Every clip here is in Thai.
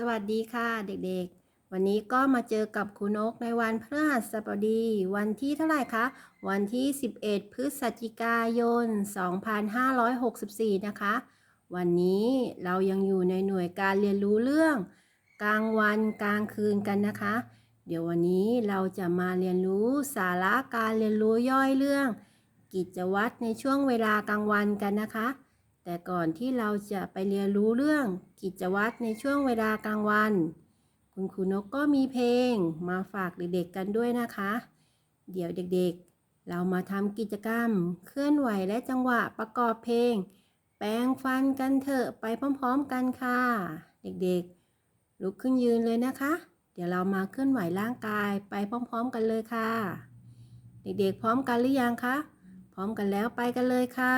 สวัสดีค่ะเด็กๆ วันนี้ก็มาเจอกับครูนกในวันพฤหัสบดี วันที่เท่าไหร่คะ วันที่ 11 พฤศจิกายน 2564 นะคะ วันนี้เรายังอยู่ในหน่วยการเรียนรู้เรื่อง กลางวันกลางคืนกันนะคะ เดี๋ยววันนี้เราจะมาเรียนรู้สาระการเรียนรู้ย่อยเรื่อง กิจวัตรในช่วงเวลากลางวันกันนะคะ แต่ก่อนที่เราจะไปเรียนรู้เรื่องกิจวัตรในช่วงเวลากลางวัน คุณครูนกก็มีเพลงมาฝากเด็กๆกันด้วยนะคะ เดี๋ยวเด็กๆ เรามาทำกิจกรรม เคลื่อนไหวและจังหวะประกอบเพลง แปรงฟันกันเถอะไปพร้อมๆกันค่ะ เด็กๆ ลุกขึ้นยืนเลยนะคะ เดี๋ยวเรามาเคลื่อนไหวร่างกายไปพร้อมๆกันเลยค่ะ เด็กๆ พร้อมกันหรือยังคะ พร้อมกันแล้วไปกันเลยค่ะ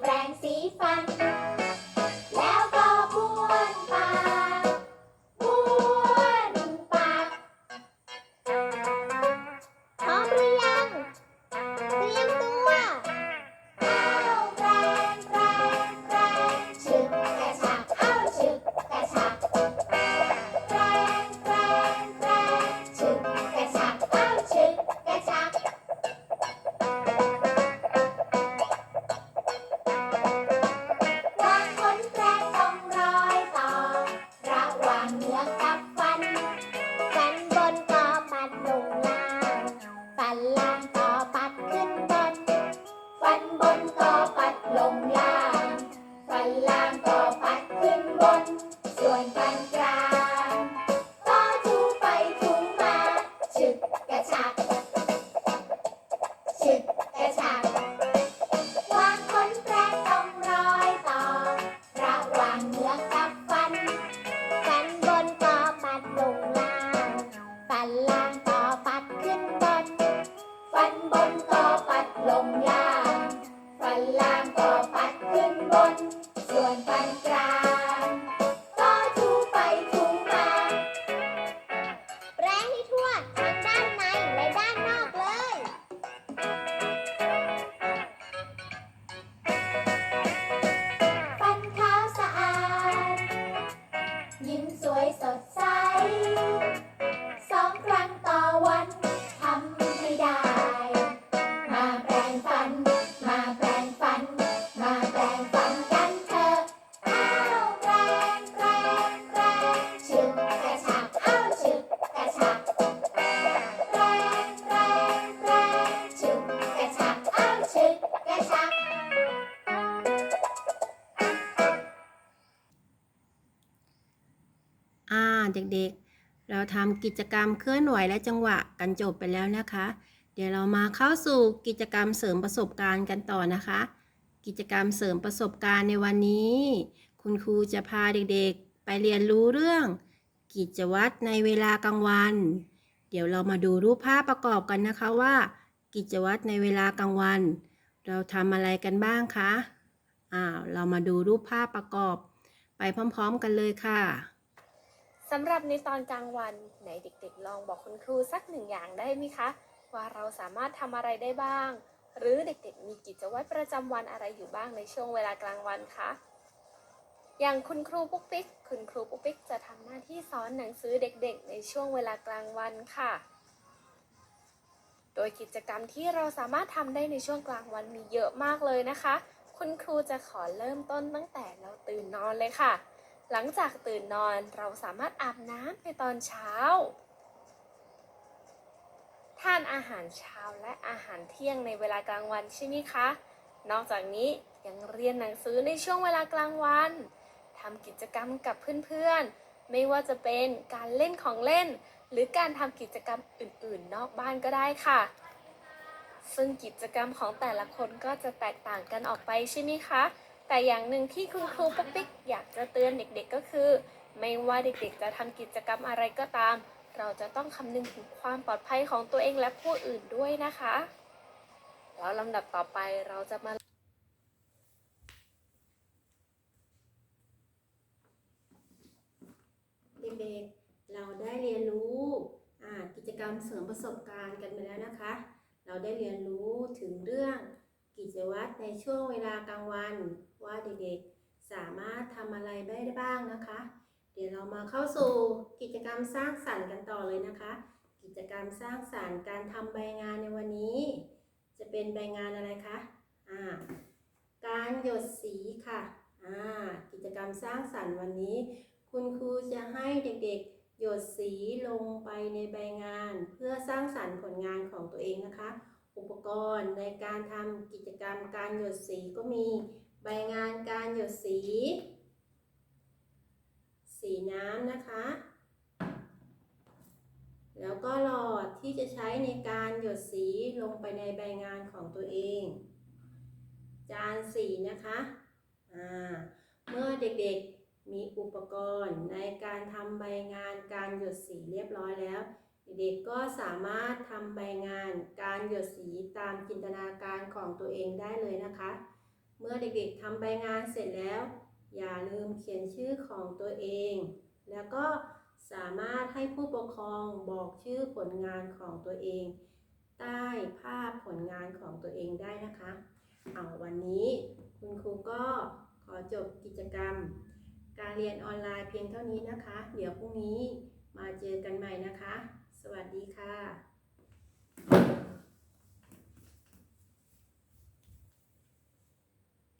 แปรงสีฟัน เด็กๆ เราทำกิจกรรมเคลื่อนไหวและจังหวะกันจบไปแล้วนะคะ เดี๋ยวเรามาเข้าสู่กิจกรรมเสริมประสบการณ์กันต่อนะคะ กิจกรรมเสริมประสบการณ์ในวันนี้ คุณครูจะพาเด็กๆ ไปเรียนรู้เรื่อง กิจวัตรในเวลากลางวัน เดี๋ยวเรามาดูรูปภาพประกอบกันนะคะว่า กิจวัตรในเวลากลางวัน เราทำอะไรกันบ้างคะอ้าวเรามาดูรูปภาพประกอบไปพร้อม ๆ กันเลยค่ะ สำหรับในตอนกลางวันไหนเด็กๆ ลองบอกคุณครูสักหนึ่งอย่างได้ไหมคะ ว่าเราสามารถทำอะไรได้บ้าง หรือเด็กๆ มีกิจวัตรประจำวันอะไรอยู่บ้างในช่วงเวลากลางวันคะอย่างคุณครูปุ๊กปิ๊ก คุณครูปุ๊กปิ๊กจะทำหน้าที่สอนหนังสือเด็กๆ ในช่วงเวลากลางวันค่ะ โดยกิจกรรมที่เราสามารถทำได้ในช่วงกลางวันมีเยอะมากเลยนะคะ คุณครูจะขอเริ่มต้นตั้งแต่เราตื่นนอนเลยค่ะ หลังจากตื่นนอนเราสามารถอาบน้ำในตอนเช้า ทานอาหารเช้าและอาหารเที่ยงในเวลากลางวันใช่ไหมคะ นอกจากนี้ยังเรียนหนังสือในช่วงเวลากลางวันทำกิจกรรมกับเพื่อนๆ ไม่ว่าจะเป็นการเล่นของเล่น หรือการทำกิจกรรมอื่นๆ นอกบ้านก็ได้ค่ะ ซึ่งกิจกรรมของแต่ละคนก็จะแตกต่างกันออกไปใช่ไหมคะ แต่อย่างหนึ่งที่คุณครูป๊กปิ๊กอยากจะเตือนเด็กๆก็คือ ไม่ว่าเด็กๆจะทำกิจกรรมอะไรก็ตาม เราจะต้องคำนึงถึงความปลอดภัยของตัวเองและผู้อื่นด้วยนะคะ แล้วลำดับต่อไปเราจะมาเด็กๆเราได้เรียนรู้กิจกรรมเสริมประสบการณ์กันไปแล้วนะคะ เราได้เรียนรู้ถึงเรื่อง กิจวัตรในช่วงเวลากลางวันว่าเด็กๆ สามารถทำอะไรได้บ้างนะคะ เดี๋ยวเรามาเข้าสู่กิจกรรมสร้างสรรค์กันต่อเลยนะคะ กิจกรรมสร้างสรรค์การทำใบงานในวันนี้ จะเป็นใบงานอะไรคะอ่าการหยดสีค่ะอ่ากิจกรรมสร้างสรรค์วันนี้ คุณครูจะให้เด็กๆ หยดสีลงไปในใบงาน เพื่อสร้างสรรค์ผลงานของตัวเองนะคะ อุปกรณ์ในการทำกิจกรรมการหยดสีก็มีใบงานการหยดสี สีน้ำนะคะ แล้วก็หลอดที่จะใช้ในการหยดสีลงไปในใบงานของตัวเอง จานสีนะคะเมื่อเด็กๆมีอุปกรณ์ในการทำใบงานการหยดสีเรียบร้อยแล้ว เด็กๆก็สามารถทำใบงานการหยดสีตามจินตนาการของตัวเองได้เลยนะคะ เมื่อเด็กๆทำใบงานเสร็จแล้ว อย่าลืมเขียนชื่อของตัวเอง แล้วก็สามารถให้ผู้ปกครองบอกชื่อผลงานของตัวเอง ใต้ภาพผลงานของตัวเองได้นะคะเอาวันนี้คุณครูก็ขอจบกิจกรรม การเรียนออนไลน์เพียงเท่านี้นะคะ เดี๋ยวพรุ่งนี้มาเจอกันใหม่นะคะ สวัสดีค่ะ